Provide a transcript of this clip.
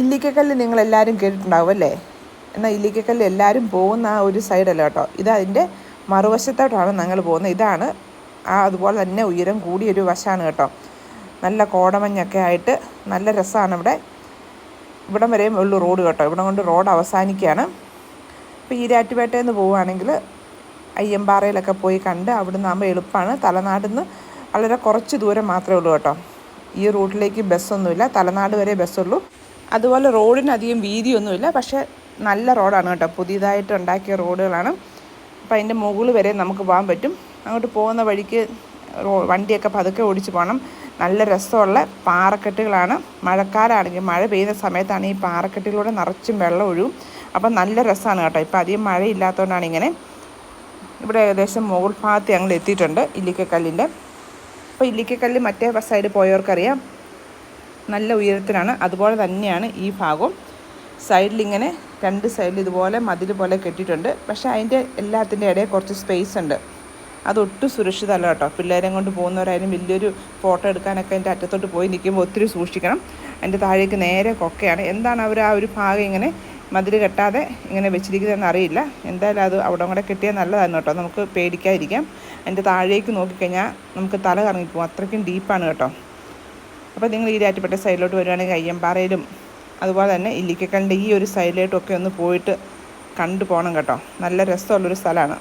ഇല്ലിക്കക്കല്ല് നിങ്ങളെല്ലാവരും കേട്ടിട്ടുണ്ടാവും അല്ലേ എന്നാൽ ഇല്ലിക്കക്കല്ല് എല്ലാവരും പോകുന്ന ആ ഒരു സൈഡല്ല കേട്ടോ. ഇത് അതിന്റെ മറുവശത്തോട്ടാണ് ഞങ്ങൾ പോകുന്നത്. ഇതാണ് ആ അതുപോലെ തന്നെ ഉയരം കൂടിയൊരു വശമാണ് കേട്ടോ. നല്ല കോടമഞ്ഞൊക്കെ ആയിട്ട് നല്ല രസമാണ് ഇവിടെ. ഇവിടം വരെയും ഉള്ളു റോഡ് കേട്ടോ. ഇവിടെ കൊണ്ട് റോഡ് അവസാനിക്കുകയാണ്. ഇപ്പോൾ ഈരാറ്റുപേട്ടയിൽ നിന്ന് പോവുകയാണെങ്കിൽ അയ്യമ്പാറയിലൊക്കെ പോയി കണ്ട് അവിടുന്ന് ആകുമ്പോൾ എളുപ്പമാണ്. തലനാടിന്ന് വളരെ കുറച്ച് ദൂരം മാത്രമേ ഉള്ളൂ കേട്ടോ. ഈ റൂട്ടിലേക്ക് ബസ്സൊന്നുമില്ല. തലനാട് വരെ ബസ്സുള്ളൂ. അതുപോലെ റോഡിന് അധികം വീതിയൊന്നുമില്ല പക്ഷേ നല്ല റോഡാണ് കേട്ടോ. പുതിയതായിട്ട് ഉണ്ടാക്കിയ റോഡുകളാണ്. അപ്പോൾ അതിന്റെ മുകളിൽ വരെ നമുക്ക് പോകാൻ പറ്റും. അങ്ങോട്ട് പോകുന്ന വഴിക്ക് വണ്ടിയൊക്കെ പതുക്കെ ഓടിച്ച് പോകണം. നല്ല രസമുള്ള പാറക്കെട്ടുകളാണ്. മഴക്കാലാണെങ്കിൽ മഴ പെയ്യുന്ന സമയത്താണ് ഈ പാറക്കെട്ടിലൂടെ നിറച്ചും വെള്ളം ഒഴുകും. അപ്പം നല്ല രസമാണ് കേട്ടോ. ഇപ്പോൾ അധികം മഴയില്ലാത്തതുകൊണ്ടാണ് ഇങ്ങനെ. ഇവിടെ ഏകദേശം മുകൾ ഭാഗത്ത് ഞങ്ങൾ എത്തിയിട്ടുണ്ട് ഇല്ലിക്കക്കല്ലിന്റെ. അപ്പോൾ ഇല്ലിക്കക്കല്ല് മറ്റേ സൈഡ് പോയവർക്കറിയാം. നല്ല ഉയരത്തിലാണ്. അതുപോലെ തന്നെയാണ് ഈ ഭാഗവും. സൈഡിൽ ഇങ്ങനെ രണ്ട് സൈഡിൽ ഇതുപോലെ മതിൽ പോലെ കെട്ടിയിട്ടുണ്ട്. പക്ഷേ അതിന്റെ എല്ലാത്തിന്റെ ഇടയിൽ കുറച്ച് സ്പേസ് ഉണ്ട്. അതൊട്ടും സുരക്ഷിതമല്ല കേട്ടോ. പിള്ളേരെ കൊണ്ട് പോകുന്നവരായാലും വലിയൊരു ഫോട്ടോ എടുക്കാനൊക്കെ അതിന്റെ അറ്റത്തോട്ട് പോയി നിൽക്കുമ്പോൾ ഒത്തിരി സൂക്ഷിക്കണം. അതിന്റെ താഴേക്ക് നേരെ കൊക്കയാണ്. എന്താണ് അവർ ആ ഒരു ഭാഗം ഇങ്ങനെ മതിൽ കെട്ടാതെ ഇങ്ങനെ വെച്ചിരിക്കുന്നതെന്ന് അറിയില്ല. എന്തായാലും അത് അവിടെ കൂടെ കെട്ടിയാൽ നല്ലതാണ് കേട്ടോ. നമുക്ക് പേടിക്കാതിരിക്കാം. അതിന്റെ താഴേക്ക് നോക്കിക്കഴിഞ്ഞാൽ നമുക്ക് തല കറങ്ങിപ്പോകും. അത്രയ്ക്കും ഡീപ്പാണ് കേട്ടോ. അപ്പോൾ നിങ്ങൾ ഈ രാറ്റുപെട്ട സൈഡിലോട്ട് വരുവാണെങ്കിൽ അയ്യമ്പാറയിലും അതുപോലെ തന്നെ ഇല്ലിക്കക്കലിന്റെ ഈ ഒരു സൈഡിലോട്ടൊക്കെ ഒന്ന് പോയിട്ട് കണ്ടു പോകണം കേട്ടോ. നല്ല രസമുള്ളൊരു സ്ഥലമാണ്.